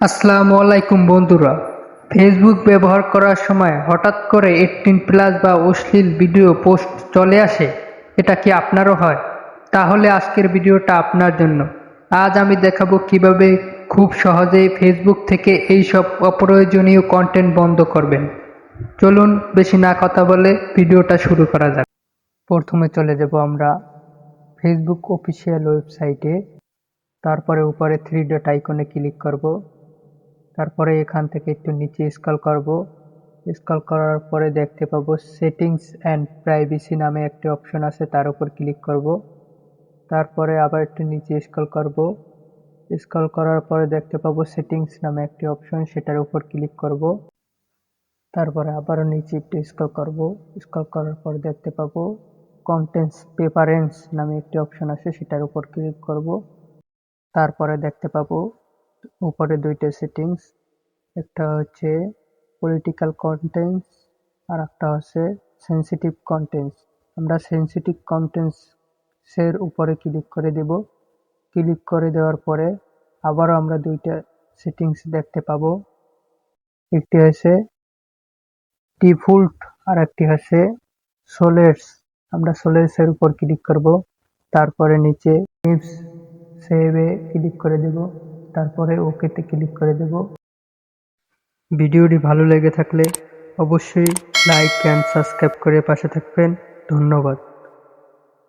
আসসালামু আলাইকুম বন্ধুরা। ফেসবুক ব্যবহার করার সময় হঠাৎ করে এইটিন প্লাস বা অশ্লীল ভিডিও পোস্ট চলে আসে, এটা কি আপনারও হয়? তাহলে আজকের ভিডিওটা আপনার জন্য। আজ আমি দেখাবো কীভাবে খুব সহজেই ফেসবুক থেকে এই সব অপ্রয়োজনীয় কন্টেন্ট বন্ধ করবেন। চলুন বেশি না কথা বলে ভিডিওটা শুরু করা যাক। প্রথমে চলে যাব আমরা ফেসবুক অফিসিয়াল ওয়েবসাইটে তারপরে উপরে থ্রি ডট আইকনে ক্লিক করব। তারপরে এখান থেকে একটু নিচে স্ক্রল করব। স্ক্রল করার পরে দেখতে পাবো সেটিংস অ্যান্ড প্রাইভেসি নামে একটি অপশন আছে, তার উপর ক্লিক করব। তারপরে আবার একটু নিচে স্ক্রল করব। স্ক্রল করার পরে দেখতে পাবো সেটিংস নামে একটি অপশন সেটার উপর ক্লিক করব। তারপরে আবারও নিচে একটু স্ক্রল করব। স্ক্রল করার পর দেখতে পাবো কন্টেন্টস প্রেফারেন্স নামে একটি অপশন আছে, সেটার উপর ক্লিক করব। তারপরে দেখতে পাবো উপরে দুইটা সেটিংস একটা হচ্ছে পলিটিক্যাল কন্টেন্টস আর একটা হচ্ছে সেন্সিটিভ কন্টেন্টস আমরা সেন্সিটিভ কন্টেন্টসের উপরে ক্লিক করে দেব। ক্লিক করে দেওয়ার পরে আবারও আমরা দুইটা সেটিংস দেখতে পাবো। একটি হচ্ছে ডিফল্ট আর একটি হচ্ছে সোলেটস আমরা সোলেটসের উপর ক্লিক করব। তারপরে নিচে সেভে ক্লিক করে দেব। তারপরে ওকেতে ক্লিক করে দেব। ভিডিওটি ভালো লেগে থাকলে অবশ্যই লাইক অ্যান্ড সাবস্ক্রাইব করে পাশে থাকবেন। ধন্যবাদ।